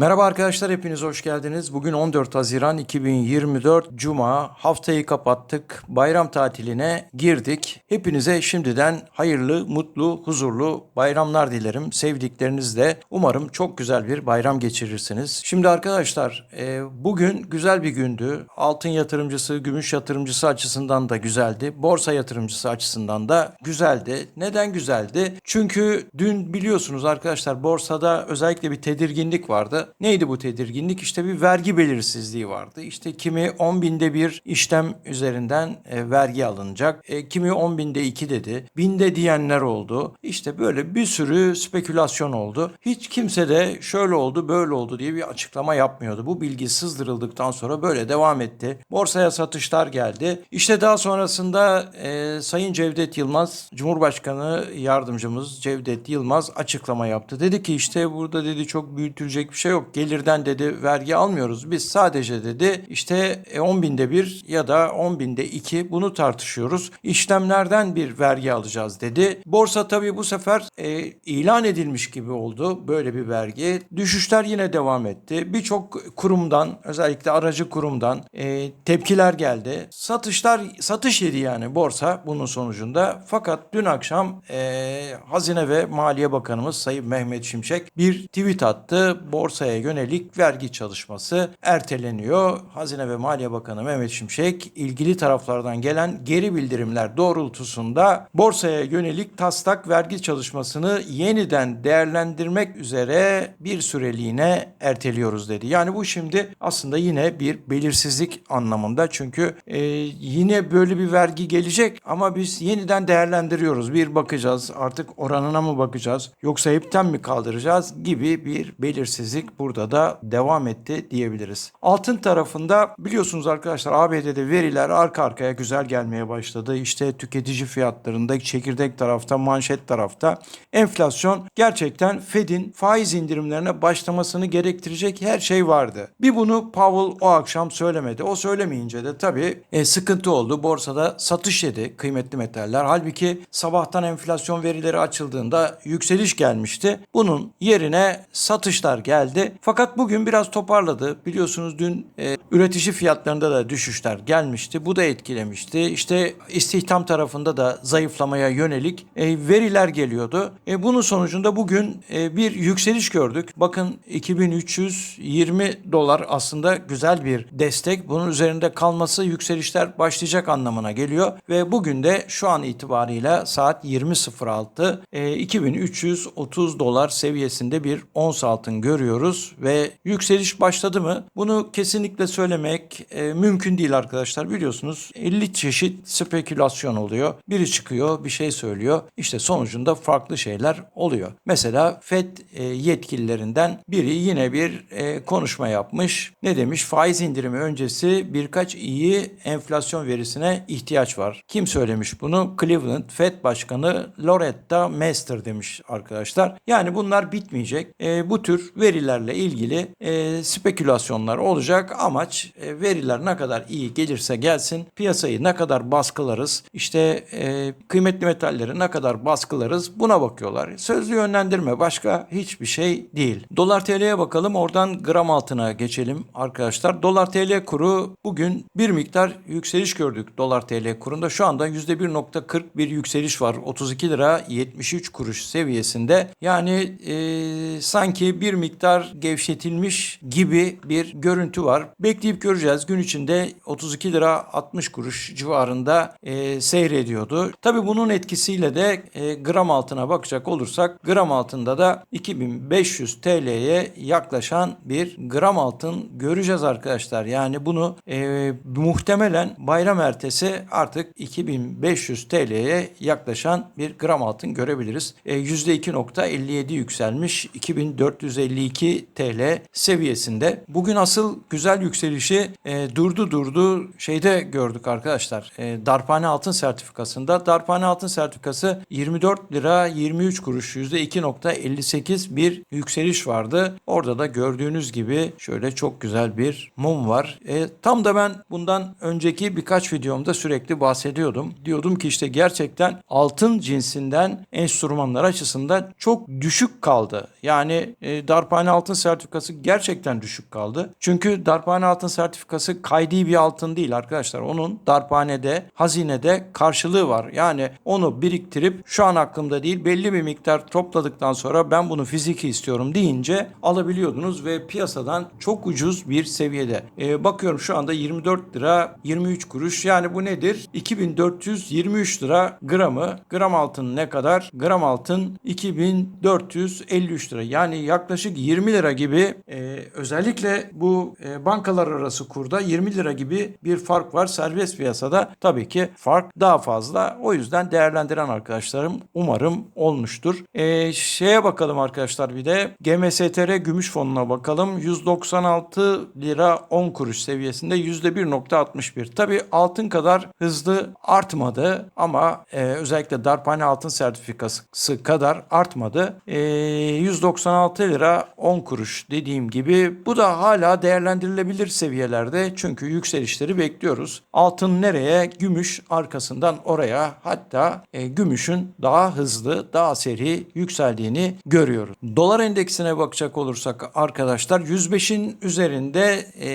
Merhaba arkadaşlar hepiniz hoş geldiniz. Bugün 14 Haziran 2024 Cuma haftayı kapattık. Bayram tatiline girdik. Hepinize şimdiden hayırlı, mutlu, huzurlu bayramlar dilerim. Sevdiklerinizle umarım çok güzel bir bayram geçirirsiniz. Şimdi arkadaşlar e, bugün güzel bir gündü. Altın yatırımcısı, gümüş yatırımcısı açısından da güzeldi. Borsa yatırımcısı açısından da güzeldi. Neden güzeldi? Çünkü dün biliyorsunuz arkadaşlar borsada özellikle bir tedirginlik vardı. Neydi bu tedirginlik? İşte bir vergi belirsizliği vardı. İşte kimi 10 binde bir işlem üzerinden e, vergi alınacak. E, kimi 10 binde 2 dedi. Binde diyenler oldu. İşte böyle bir sürü spekülasyon oldu. Hiç kimse de şöyle oldu böyle oldu diye bir açıklama yapmıyordu. Bu bilgi sızdırıldıktan sonra böyle devam etti. Borsaya satışlar geldi. İşte daha sonrasında e, Sayın Cevdet Yılmaz, Cumhurbaşkanı yardımcımız Cevdet Yılmaz açıklama yaptı. Dedi ki işte burada dedi çok büyütülecek bir şey yok. Gelirden dedi vergi almıyoruz. Biz sadece dedi işte e, 10 binde bir ya da 10 binde iki bunu tartışıyoruz. İşlemlerden bir vergi alacağız dedi. Borsa tabii bu sefer e, ilan edilmiş gibi oldu böyle bir vergi. Düşüşler yine devam etti. Birçok kurumdan özellikle aracı kurumdan e, tepkiler geldi. Satışlar satış yedi yani borsa bunun sonucunda. Fakat dün akşam e, Hazine ve Maliye Bakanımız Sayın Mehmet Şimşek bir tweet attı. Borsaya yönelik vergi çalışması erteleniyor. Hazine ve Maliye Bakanı Mehmet Şimşek ilgili taraflardan gelen geri bildirimler doğrultusunda borsaya yönelik taslak vergi çalışmasını yeniden değerlendirmek üzere bir süreliğine erteliyoruz dedi. Yani bu şimdi aslında yine bir belirsizlik anlamında. Çünkü e, yine böyle bir vergi gelecek ama biz yeniden değerlendiriyoruz. Bir bakacağız artık oranına mı bakacağız yoksa hepten mi kaldıracağız gibi bir belirsizlik burada da devam etti diyebiliriz. Altın tarafında biliyorsunuz arkadaşlar ABD'de veriler arka arkaya güzel gelmeye başladı. İşte tüketici fiyatlarında çekirdek tarafta manşet tarafta enflasyon gerçekten Fed'in faiz indirimlerine başlamasını gerektirecek her şey vardı. Bir bunu Powell o akşam söylemedi. O söylemeyince de tabii e, sıkıntı oldu. Borsada satış yedi kıymetli metaller. Halbuki sabahtan enflasyon verileri açıldığında yükseliş gelmişti. Bunun yerine satışlar geldi. Fakat bugün biraz toparladı. Biliyorsunuz dün e, üretici fiyatlarında da düşüşler gelmişti. Bu da etkilemişti. İşte istihdam tarafında da zayıflamaya yönelik e, veriler geliyordu. E, bunun sonucunda bugün e, bir yükseliş gördük. Bakın 2320 dolar aslında güzel bir destek. Bunun üzerinde kalması yükselişler başlayacak anlamına geliyor. Ve bugün de şu an itibariyle saat 20.06 e, 2330 dolar seviyesinde bir ons altın görüyoruz ve yükseliş başladı mı? Bunu kesinlikle söylemek e, mümkün değil arkadaşlar. Biliyorsunuz 50 çeşit spekülasyon oluyor. Biri çıkıyor, bir şey söylüyor. İşte sonucunda farklı şeyler oluyor. Mesela FED e, yetkililerinden biri yine bir e, konuşma yapmış. Ne demiş? Faiz indirimi öncesi birkaç iyi enflasyon verisine ihtiyaç var. Kim söylemiş bunu? Cleveland Fed Başkanı Loretta Mester demiş arkadaşlar. Yani bunlar bitmeyecek. E, bu tür verilerle ilgili e, spekülasyonlar olacak. Amaç e, veriler ne kadar iyi gelirse gelsin, piyasayı ne kadar baskılarız, işte e, kıymetli metalleri ne kadar baskılarız buna bakıyorlar. Sözlü yönlendirme başka hiçbir şey değil. Dolar TL'ye bakalım oradan gram altına geçelim arkadaşlar. Dolar TL kuru bugün bir miktar yükseliş gördük dolar TL kurunda. Şu anda %1.40 bir yükseliş var. 32 lira 73 kuruş seviyesinde. Yani e, sanki bir miktar gevşetilmiş gibi bir görüntü var. Bekleyip göreceğiz. Gün içinde 32 lira 60 kuruş civarında e, seyrediyordu. Tabii bunun etkisiyle de e, gram altına bakacak olursak gram altında da 2500 TL'ye yaklaşan bir gram altın göreceğiz arkadaşlar. Yani bunu e, muhtemelen bayram ertesi artık 2500 TL'ye yaklaşan bir gram altın görebiliriz. E, %2.57 yükselmiş 2452 TL seviyesinde. Bugün asıl güzel yükselişi e, durdu durdu şeyde gördük arkadaşlar. E, Darphane altın sertifikasında. Darphane altın sertifikası 24 lira 23 kuruş %2.58 bir yükseliş vardı. Orada da gördüğünüz gibi şöyle çok güzel bir mum var. E, tam da ben bundan önceki birkaç videomda sürekli bahsediyordum. Diyordum ki işte gerçekten altın cinsinden enstrümanlar açısından çok düşük kaldı. Yani e, darphane altın altın sertifikası gerçekten düşük kaldı. Çünkü darphane altın sertifikası kaydi bir altın değil arkadaşlar. Onun darphanede, hazinede karşılığı var. Yani onu biriktirip şu an aklımda değil belli bir miktar topladıktan sonra ben bunu fiziki istiyorum deyince alabiliyordunuz ve piyasadan çok ucuz bir seviyede. Ee, bakıyorum şu anda 24 lira 23 kuruş. Yani bu nedir? 2423 lira gramı. Gram altın ne kadar? Gram altın 2453 lira. Yani yaklaşık 20 lira gibi e, özellikle bu e, bankalar arası kurda 20 lira gibi bir fark var. Serbest piyasada tabii ki fark daha fazla. O yüzden değerlendiren arkadaşlarım umarım olmuştur. E, şeye bakalım arkadaşlar bir de GMSTR gümüş fonuna bakalım. 196 lira 10 kuruş seviyesinde %1.61. Tabii altın kadar hızlı artmadı ama e, özellikle darphane altın sertifikası kadar artmadı. E, 196 lira 10 kuruş dediğim gibi bu da hala değerlendirilebilir seviyelerde çünkü yükselişleri bekliyoruz. Altın nereye? Gümüş arkasından oraya hatta e, gümüşün daha hızlı, daha seri yükseldiğini görüyoruz. Dolar endeksine bakacak olursak arkadaşlar 105'in üzerinde e,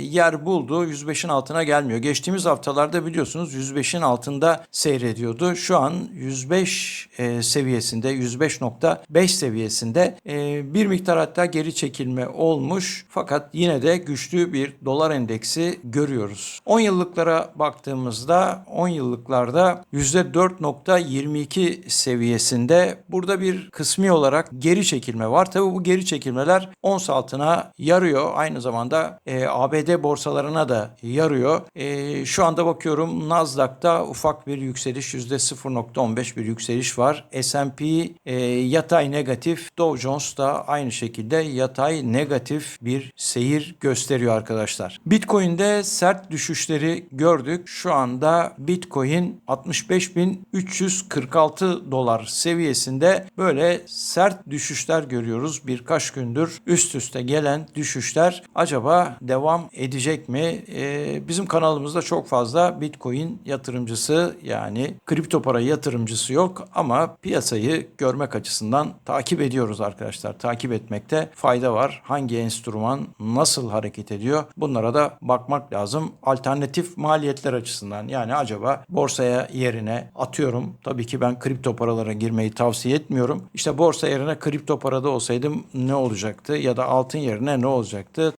yer buldu. 105'in altına gelmiyor. Geçtiğimiz haftalarda biliyorsunuz 105'in altında seyrediyordu. Şu an 105 e, seviyesinde 105.5 seviyesinde e, bir miktar hatta geri çekilme olmuş. Fakat yine de güçlü bir dolar endeksi görüyoruz. 10 yıllıklara baktığımızda 10 yıllıklarda %4.22 seviyesinde burada bir kısmi olarak geri çekilme var. Tabi bu geri çekilmeler ons altına yarıyor. Aynı zamanda e, ABD borsalarına da yarıyor. E, şu anda bakıyorum Nasdaq'ta ufak bir yükseliş %0.15 bir yükseliş var. S&P e, yatay negatif. Dow Jones da aynı şekilde yatay negatif bir seyir gösteriyor arkadaşlar. Bitcoin'de sert düşüşleri gördük. Şu anda Bitcoin 65.346 dolar seviyesinde böyle sert düşüşler görüyoruz. Birkaç gündür üst üste gelen düşüşler acaba devam edecek mi? Ee, bizim kanalımızda çok fazla Bitcoin yatırımcısı yani kripto para yatırımcısı yok ama piyasayı görmek açısından takip ediyoruz arkadaşlar. Takip etmekte fayda var. Hangi enstrüman nasıl hareket ediyor? Bunlara da bakmak lazım. Alternatif maliyetler açısından yani acaba borsaya yerine atıyorum. Tabii ki ben kripto paralara girmeyi tavsiye etmiyorum. İşte borsa yerine kripto parada olsaydım ne olacaktı? Ya da altın yerine ne olacaktı?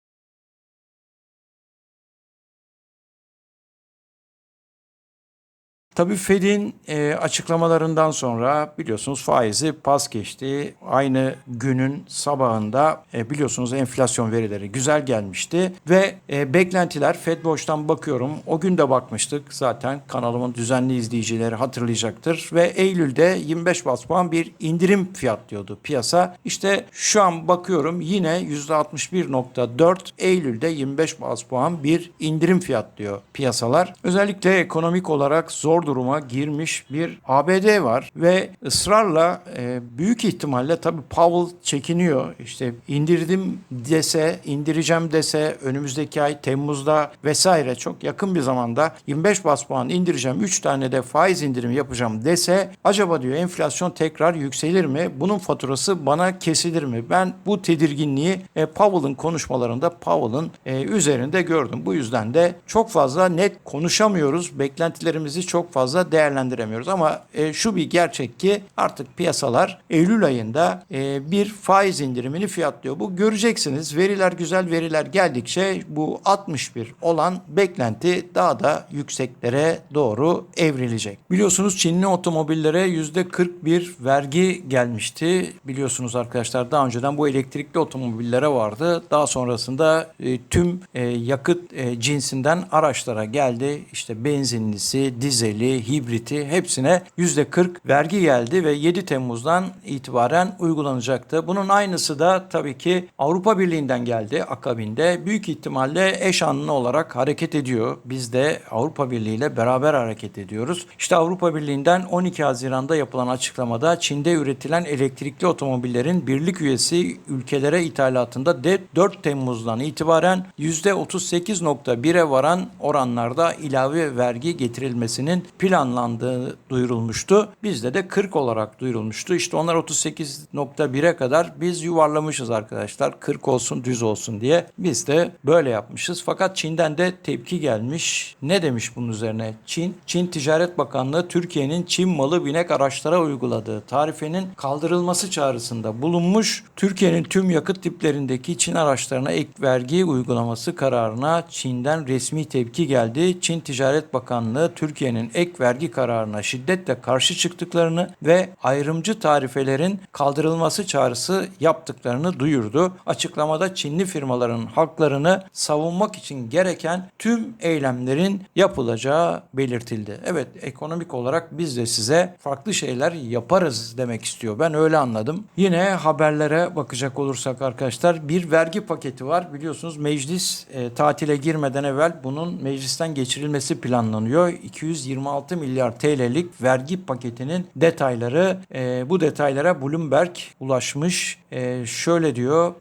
Tabii Fed'in e, açıklamalarından sonra biliyorsunuz faizi pas geçti. Aynı günün sabahında e, biliyorsunuz enflasyon verileri güzel gelmişti ve e, beklentiler Fed Watch'tan bakıyorum. O gün de bakmıştık zaten kanalımın düzenli izleyicileri hatırlayacaktır ve Eylül'de 25 bas puan bir indirim fiyatlıyordu piyasa. İşte şu an bakıyorum yine %61.4 Eylül'de 25 bas puan bir indirim fiyatlıyor piyasalar. Özellikle ekonomik olarak zor duruma girmiş bir ABD var ve ısrarla e, büyük ihtimalle tabii Powell çekiniyor. İşte indirdim dese, indireceğim dese önümüzdeki ay Temmuz'da vesaire çok yakın bir zamanda 25 bas puan indireceğim, 3 tane de faiz indirimi yapacağım dese acaba diyor enflasyon tekrar yükselir mi? Bunun faturası bana kesilir mi? Ben bu tedirginliği e, Powell'ın konuşmalarında Powell'ın e, üzerinde gördüm. Bu yüzden de çok fazla net konuşamıyoruz. Beklentilerimizi çok fazla değerlendiremiyoruz ama e, şu bir gerçek ki artık piyasalar Eylül ayında e, bir faiz indirimini fiyatlıyor. Bu göreceksiniz. Veriler güzel veriler geldikçe bu 61 olan beklenti daha da yükseklere doğru evrilecek. Biliyorsunuz Çinli otomobillere %41 vergi gelmişti. Biliyorsunuz arkadaşlar daha önceden bu elektrikli otomobillere vardı. Daha sonrasında e, tüm e, yakıt e, cinsinden araçlara geldi. İşte benzinlisi, dizeli, hibriti hepsine %40 vergi geldi ve 7 Temmuz'dan itibaren uygulanacaktı. Bunun aynısı da tabii ki Avrupa Birliği'nden geldi akabinde. Büyük ihtimalle eş anlı olarak hareket ediyor. Biz de Avrupa Birliği ile beraber hareket ediyoruz. İşte Avrupa Birliği'nden 12 Haziran'da yapılan açıklamada Çin'de üretilen elektrikli otomobillerin birlik üyesi ülkelere ithalatında de 4 Temmuz'dan itibaren %38.1'e varan oranlarda ilave vergi getirilmesinin planlandığı duyurulmuştu. Bizde de 40 olarak duyurulmuştu. İşte onlar 38.1'e kadar biz yuvarlamışız arkadaşlar. 40 olsun düz olsun diye. Biz de böyle yapmışız. Fakat Çin'den de tepki gelmiş. Ne demiş bunun üzerine? Çin, Çin Ticaret Bakanlığı Türkiye'nin Çin malı binek araçlara uyguladığı tarifenin kaldırılması çağrısında bulunmuş. Türkiye'nin tüm yakıt tiplerindeki Çin araçlarına ek vergi uygulaması kararına Çin'den resmi tepki geldi. Çin Ticaret Bakanlığı Türkiye'nin ek vergi kararına şiddetle karşı çıktıklarını ve ayrımcı tarifelerin kaldırılması çağrısı yaptıklarını duyurdu. Açıklamada Çinli firmaların haklarını savunmak için gereken tüm eylemlerin yapılacağı belirtildi. Evet ekonomik olarak biz de size farklı şeyler yaparız demek istiyor. Ben öyle anladım. Yine haberlere bakacak olursak arkadaşlar bir vergi paketi var. Biliyorsunuz meclis e, tatile girmeden evvel bunun meclisten geçirilmesi planlanıyor. 226 milyar TL'lik vergi paketinin detayları e, bu detaylara Bloomberg ulaşmış. E, şöyle diyor.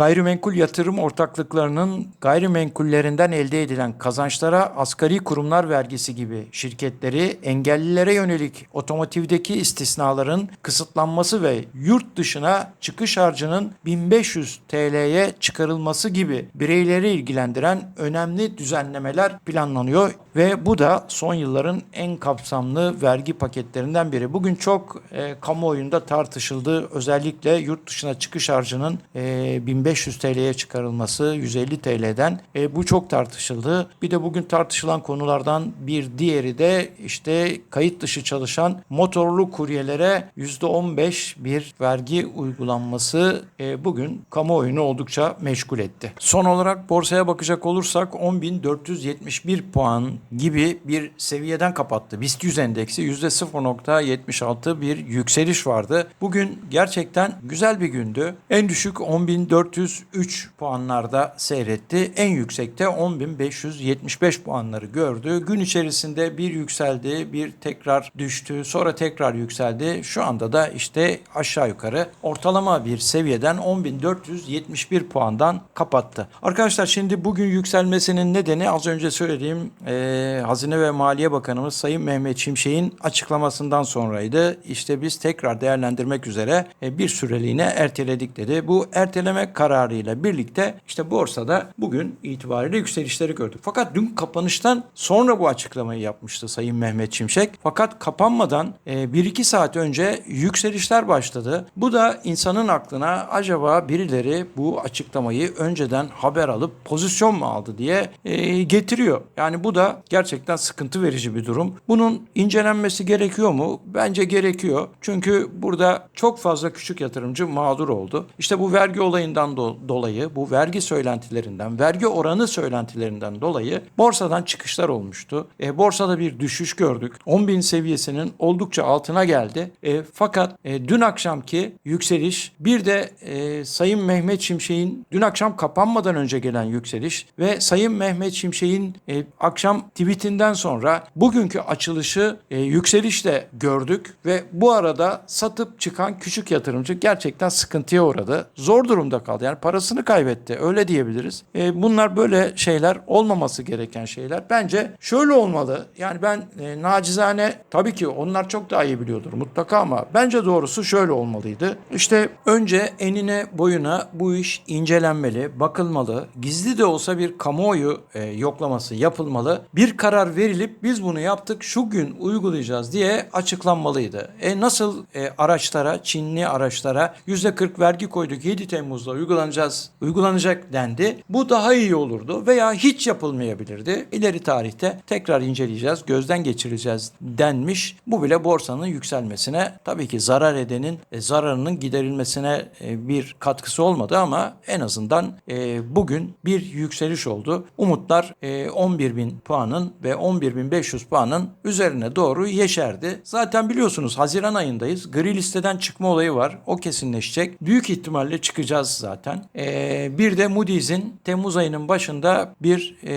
Gayrimenkul yatırım ortaklıklarının gayrimenkullerinden elde edilen kazançlara asgari kurumlar vergisi gibi şirketleri engellilere yönelik otomotivdeki istisnaların kısıtlanması ve yurt dışına çıkış harcının 1500 TL'ye çıkarılması gibi bireyleri ilgilendiren önemli düzenlemeler planlanıyor ve bu da son yılların en kapsamlı vergi paketlerinden biri. Bugün çok e, kamuoyunda tartışıldı. Özellikle yurt dışına çıkış harcının e, 1500 TL'ye çıkarılması 150 TL'den e, bu çok tartışıldı. Bir de bugün tartışılan konulardan bir diğeri de işte kayıt dışı çalışan motorlu kuryelere %15 bir vergi uygulanması e, bugün kamuoyunu oldukça meşgul etti. Son olarak borsaya bakacak olursak 10.471 puan gibi bir seviyeden kapattı. BIST 100 endeksi %0.76 bir yükseliş vardı. Bugün gerçekten güzel bir gündü. En düşük 10.403 puanlarda seyretti. En yüksekte 10.575 puanları gördü. Gün içerisinde bir yükseldi, bir tekrar düştü, sonra tekrar yükseldi. Şu anda da işte aşağı yukarı ortalama bir seviyeden 10.471 puandan kapattı. Arkadaşlar şimdi bugün yükselmesinin nedeni az önce söylediğim e, Hazine ve Maliye Bakanımız Sayın Mehmet Şimşek'in açıklamasından sonraydı. İşte biz tekrar değerlendirmek üzere e, bir süreliğine erteledik dedi. Bu erteleme kararıyla birlikte işte borsada bugün itibariyle yükselişleri gördük. Fakat dün kapanıştan sonra bu açıklamayı yapmıştı Sayın Mehmet Şimşek. Fakat kapanmadan e, 1-2 saat önce yükselişler başladı. Bu da insanın aklına acaba birileri bu açıklamayı önceden haber alıp pozisyon mu aldı diye e, getiriyor. Yani bu da gerçekten sıkıntı verici bir durum. Bunun incelenmesi gerekiyor mu? Bence gerekiyor. Çünkü burada çok fazla küçük yatırımcı mağdur oldu. İşte bu vergi olayından do- dolayı, bu vergi söylentilerinden, vergi oranı söylentilerinden dolayı borsadan çıkışlar olmuştu. E, borsada bir düşüş gördük. 10.000 seviyesinin oldukça altına geldi. E, fakat e, dün akşamki yükseliş bir de e, Sayın Mehmet Şimşek'in dün akşam kapanmadan önce gelen yükseliş ve Sayın Mehmet Şimşek'in e, akşam tweetinden sonra bugünkü açılışı e, yükselişle gördük ve bu arada satıp çıkan küçük yatırımcı gerçekten sıkıntıya uğradı. Zor durumda kaldı. Yani parasını kaybetti. Öyle diyebiliriz. E, bunlar böyle şeyler olmaması gereken şeyler. Bence şöyle olmalı. Yani ben e, nacizane tabii ki onlar çok daha iyi biliyordur mutlaka ama bence doğrusu şöyle olmalıydı. İşte önce enine boyuna bu iş incelenmeli, bakılmalı. Gizli de olsa bir kamuoyu e, yoklaması yapılmalı. Bir karar verilip biz bunu yaptık şu gün uygulayacağız diye açıklanmalıydı. E nasıl e, araçlara, Çinli araçlara %40 vergi koyduk 7 Temmuz'da uygulanacağız, uygulanacak dendi. Bu daha iyi olurdu veya hiç yapılmayabilirdi. İleri tarihte tekrar inceleyeceğiz, gözden geçireceğiz denmiş. Bu bile borsanın yükselmesine tabii ki zarar edenin e, zararının giderilmesine e, bir katkısı olmadı ama en azından e, bugün bir yükseliş oldu. Umutlar e, 11 bin puanın ve 11.500 puanın üzerine doğru yeşerdi. Zaten biliyorsunuz Haziran ayındayız. Gri listeden çıkma olayı var. O kesinleşecek. Büyük ihtimalle çıkacağız zaten. E, bir de Moody's'in Temmuz ayının başında bir e,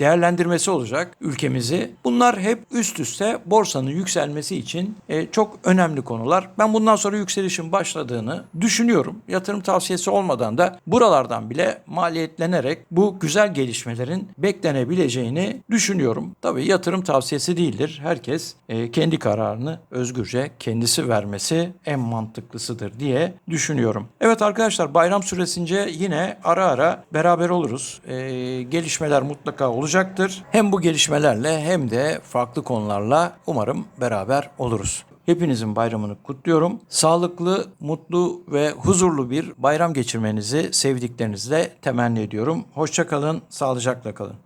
değerlendirmesi olacak ülkemizi. Bunlar hep üst üste borsanın yükselmesi için e, çok önemli konular. Ben bundan sonra yükselişin başladığını düşünüyorum. Yatırım tavsiyesi olmadan da buralardan bile maliyetlenerek bu güzel gelişmelerin beklenebileceğini düşünüyorum düşünüyorum. Tabii yatırım tavsiyesi değildir. Herkes e, kendi kararını özgürce kendisi vermesi en mantıklısıdır diye düşünüyorum. Evet arkadaşlar bayram süresince yine ara ara beraber oluruz. E, gelişmeler mutlaka olacaktır. Hem bu gelişmelerle hem de farklı konularla umarım beraber oluruz. Hepinizin bayramını kutluyorum. Sağlıklı, mutlu ve huzurlu bir bayram geçirmenizi sevdiklerinizle temenni ediyorum. Hoşça kalın, sağlıcakla kalın.